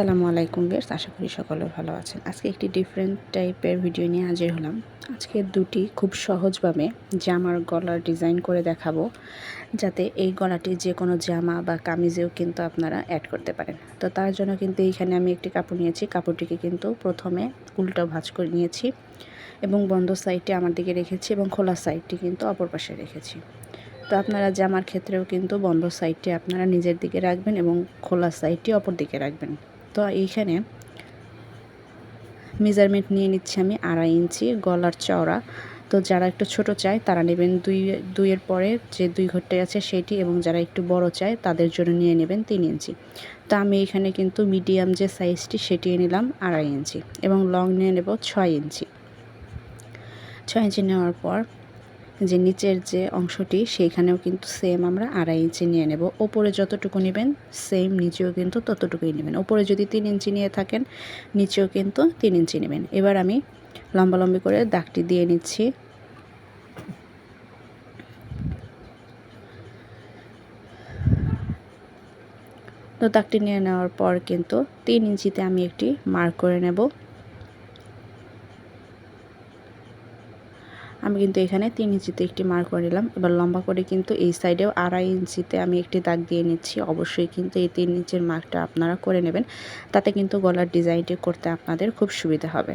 আসসালামু আলাইকুম বেশ আশা করি সকলে ভালো আছেন। আজকে একটি ডিফারেন্ট টাইপের ভিডিও নিয়ে হাজির হলাম। আজকে দুটি খুব সহজভাবে জামার গলার ডিজাইন করে দেখাবো, যাতে এই গলাটি যে কোনো জামা বা কামিজেও কিন্তু আপনারা অ্যাড করতে পারেন। তো তার জন্য কিন্তু এইখানে আমি একটি কাপড় নিয়েছি। কাপড়টিকে কিন্তু প্রথমে উল্টো ভাঁজ করে নিয়েছি এবং বন্ধ সাইডটি আমার দিকে রেখেছি এবং খোলা সাইডটি কিন্তু অপর পাশে রেখেছি। তো আপনারা জামার ক্ষেত্রেও কিন্তু বন্ধ সাইডটি আপনারা নিজের দিকে রাখবেন এবং খোলা সাইডটি অপর দিকে রাখবেন। তো এইখানে মেজারমেন্ট নিয়ে নিচ্ছি আমি আড়াই ইঞ্চি গলার চওড়া। তো যারা একটু ছোট চায়, তারা নেবেন দুই, দুইয়ের পরে যে দুই ঘরটে আছে সেটি এবং যারা একটু বড় চায়, তাদের জন্য নিয়ে নেবেন তিন ইঞ্চি। তো আমি এখানে কিন্তু মিডিয়াম যে সাইজটি সেটি নিলাম আড়াই ইঞ্চি এবং লং নিয়ে নেব ছয় ইঞ্চি। ছয় ইঞ্চি নেওয়ার পর যে নিচের যে অংশটি, সেইখানেও কিন্তু সেম আমরা আড়াই ইঞ্চি নিয়ে নেব। ওপরে যতটুকু নেবেন সেম নিচেও কিন্তু ততটুকুই নেবেন। ওপরে যদি তিন ইঞ্চি নিয়ে থাকেন, নিচেও কিন্তু তিন ইঞ্চি নেবেন। এবার আমি লম্বালম্বি করে দাগটি দিয়ে নিচ্ছি। তো দাগটি নিয়ে নেওয়ার পর কিন্তু তিন ইঞ্চিতে আমি একটি মার্ক করে নেব। আমি কিন্তু এখানে তিন ইঞ্চিতে একটি মার্ক করে নিলাম। এবার লম্বা করে কিন্তু এই সাইডেও আড়াই ইঞ্চিতে আমি একটি দাগ দিয়ে নিচ্ছি। অবশ্যই কিন্তু এই তিন ইঞ্চির মার্কটা আপনারা করে নেবেন। তাতে কিন্তু গলার ডিজাইনটি করতে আপনাদের খুব সুবিধা হবে।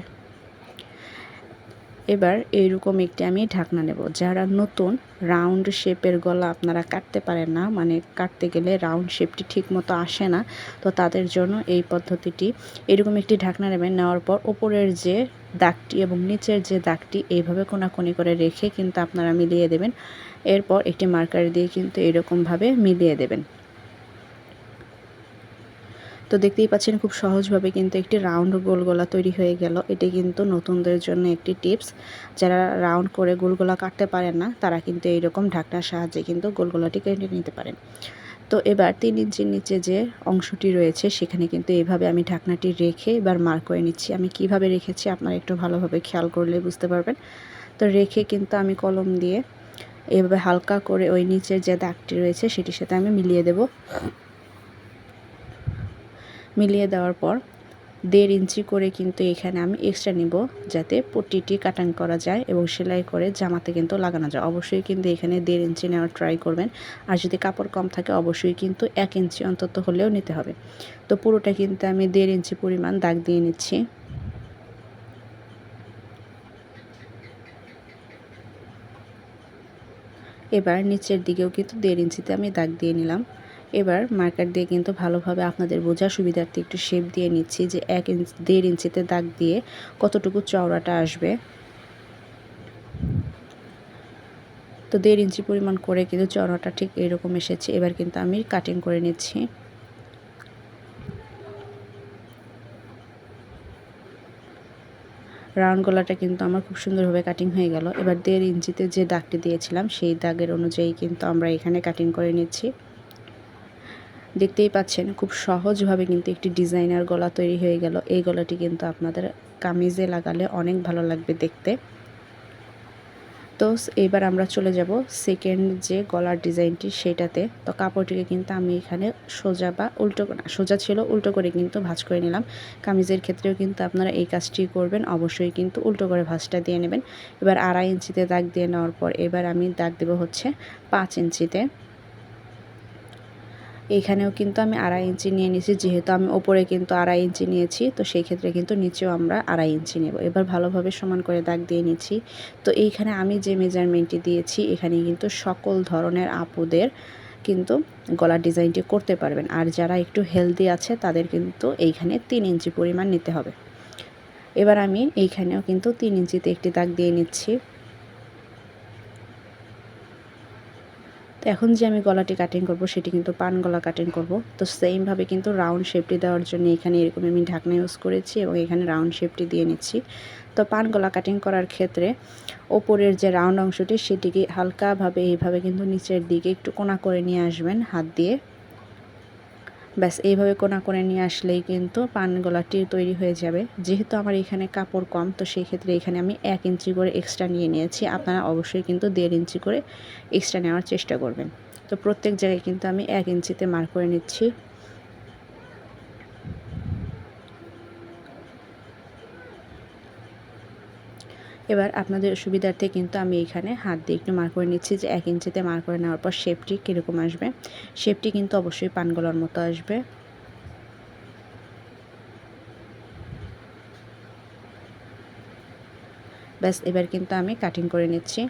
এবার এইরকম একটি আমি ঢাকনা নেব। যারা নতুন, রাউন্ড শেপের গলা আপনারা কাটতে পারেন না মানে কাটতে গেলে রাউন্ড শেপটি ঠিক মতো আসে না, তো তাদের জন্য এই পদ্ধতিটি। এরকম একটি ঢাকনা নেবেন, নেওয়ার পর ওপরের যে দাগটি এবং নিচের যে দাগটি এইভাবে কোনাকুনি করে রেখে কিন্তু আপনারা মিলিয়ে দেবেন। এরপর একটি মার্কার দিয়ে কিন্তু এরকমভাবে মিলিয়ে দেবেন। তো দেখতেই পাচ্ছেন খুব সহজভাবে কিন্তু একটি রাউন্ড গোল গলা তৈরি হয়ে গেল। এটি কিন্তু নতুনদের জন্য একটি টিপস। যারা রাউন্ড করে গোলগোলা কাটতে পারেন না, তারা কিন্তু এইরকম ঢাকনার সাহায্যে কিন্তু গোলগোলাটি কেটে নিতে পারেন। তো এবার তিন ইঞ্চির নিচে যে অংশটি রয়েছে, সেখানে কিন্তু এভাবে আমি ঢাকনাটি রেখে এবার মার করে নিচ্ছি। আমি কীভাবে রেখেছি আপনারা একটু ভালোভাবে খেয়াল করলে বুঝতে পারবেন। তো রেখে কিন্তু আমি কলম দিয়ে এভাবে হালকা করে ওই নিচের যে দাগটি রয়েছে, সেটির সাথে আমি মিলিয়ে দেব। মিলিয়ে দেওয়ার পর দেড় ইঞ্চি করে কিন্তু এখানে আমি এক্সট্রা নিব যাতে পট্টিটি কাটাং করা যায় এবং সেলাই করে জামাতে কিন্তু লাগানো যায়। অবশ্যই কিন্তু এখানে দেড় ইঞ্চি নেওয়ার ট্রাই করবেন। আর যদি কাপড় কম থাকে, অবশ্যই কিন্তু এক ইঞ্চি অন্তত হলেও নিতে হবে। তো পুরোটা কিন্তু আমি দেড় ইঞ্চি পরিমাণ দাগ দিয়ে নিচ্ছি। এবার নিচের দিকেও কিন্তু দেড় ইঞ্চিতে আমি দাগ দিয়ে নিলাম। এবার মার্কার দিয়ে কিন্তু ভালোভাবে আপনাদের বোঝা সুবিধার্থে একটু শেপ দিয়ে নিচ্ছি যে এক ইঞ্চ দেড় ইঞ্চিতে দাগ দিয়ে কতটুকু চওড়াটা আসবে। তো দেড় ইঞ্চি পরিমাণ করে কিন্তু চওড়াটা ঠিক এরকম এসেছে। এবার কিন্তু আমি কাটিং করে নিচ্ছি। রাউন্ড গলাটা কিন্তু আমার খুব সুন্দরভাবে কাটিং হয়ে গেল। এবার দেড় ইঞ্চিতে যে দাগটি দিয়েছিলাম, সেই দাগের অনুযায়ী কিন্তু আমরা এখানে কাটিং করে নিচ্ছি। দেখতেই পাচ্ছেন, খুব সহজভাবে কিন্তু একটি ডিজাইনার গলা তৈরি হয়ে গেল। এই গলাটি কিন্তু আপনাদের কামিজে লাগালে অনেক ভালো লাগবে দেখতে। তো এবার আমরা চলে যাব সেকেন্ড যে গলার ডিজাইনটি সেটাতে। তো কাপড়টিকে কিন্তু আমি এখানে সোজা বা উল্টো না, সোজা ছিল, উল্টো করে কিন্তু ভাঁজ করে নিলাম। কামিজের ক্ষেত্রেও কিন্তু আপনারা এই কাজটি করবেন, অবশ্যই কিন্তু উল্টো করে ভাঁজটা দিয়ে নেবেন। এবার আড়াই ইঞ্চিতে দাগ দিয়ে নেওয়ার পর এবার আমি দাগ দেবো হচ্ছে পাঁচ ইঞ্চিতে। এখানেও কিন্তু আমি আড়াই ইঞ্চি নিয়ে নিয়েছি, যেহেতু আমি ওপরে কিন্তু আড়াই ইঞ্চি নিয়েছি, তো সেই ক্ষেত্রে কিন্তু নিচেও আমরা আড়াই ইঞ্চি নেব। এবার ভালোভাবে সমান করে দাগ দিয়ে নিচ্ছি। তো এইখানে আমি যে মেজারমেন্টটি দিয়েছি এখানে কিন্তু সকল ধরনের আপুদের কিন্তু গলার ডিজাইনটি করতে পারবেন। আর যারা একটু হেলদি আছে, তাদের কিন্তু এইখানে তিন ইঞ্চি পরিমাণ নিতে হবে। এবার আমি এইখানেও কিন্তু তিন ইঞ্চিতে একটি দাগ দিয়ে নিচ্ছি। তো এখন যে আমি গলাটি কাটিং করব, সেটি কিন্তু পান গলা কাটিং করব। তো সেমভাবে কিন্তু রাউন্ড শেপটি দেওয়ার জন্য এখানে এরকম আমি ঢাকনা ইউজ করেছি এবং এখানে রাউন্ড শেপটি দিয়ে নিচ্ছি। তো পান গলা কাটিং করার ক্ষেত্রে ওপরের যে রাউন্ড অংশটি, সেটিকে হালকাভাবে এইভাবে কিন্তু নিচের দিকে একটু কোনা করে নিয়ে আসবেন, হাত দিয়ে। ব্যাস, এইভাবে কোনা করে নিয়ে আসলেই কিন্তু পান গলাটি তৈরি হয়ে যাবে। যেহেতু আমার এখানে কাপড় কম, তো সেই ক্ষেত্রে এখানে আমি এক ইঞ্চি করে এক্সট্রা নিয়ে নিয়েছি। আপনারা অবশ্যই কিন্তু দেড় ইঞ্চি করে এক্সট্রা নেওয়ার চেষ্টা করবেন। তো প্রত্যেক জায়গায় কিন্তু আমি এক ইঞ্চিতে মার্ক করে নিচ্ছি। এবার আপনাদের সুবিধার্থে কিন্তু আমি এখানে হাত দিয়ে একটু মার করে নিচ্ছি যে এক ইঞ্চিতে মার করে নেওয়ার পর শেপটি কীরকম আসবে। শেপটি কিন্তু অবশ্যই পানগলার মতো আসবে। ব্যাস, এবার কিন্তু আমি কাটিং করে নিচ্ছি।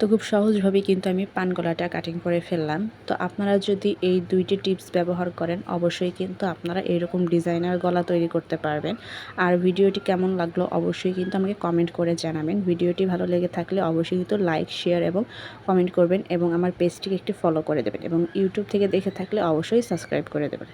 তো খুব সহজভাবেই কিন্তু আমি পান গলাটা কাটিং করে ফেললাম। তো আপনারা যদি এই দুইটি টিপস ব্যবহার করেন, অবশ্যই কিন্তু আপনারা এরকম ডিজাইনার গলা তৈরি করতে পারবেন। আর ভিডিওটি কেমন লাগল অবশ্যই কিন্তু আমাকে কমেন্ট করে জানাবেন। ভিডিওটি ভালো লেগে থাকলে অবশ্যই কিন্তু লাইক শেয়ার এবং কমেন্ট করবেন এবং আমার পেজটিকে একটি ফলো করে দেবেন এবং ইউটিউব থেকে দেখে থাকলে অবশ্যই সাবস্ক্রাইব করে দেবেন।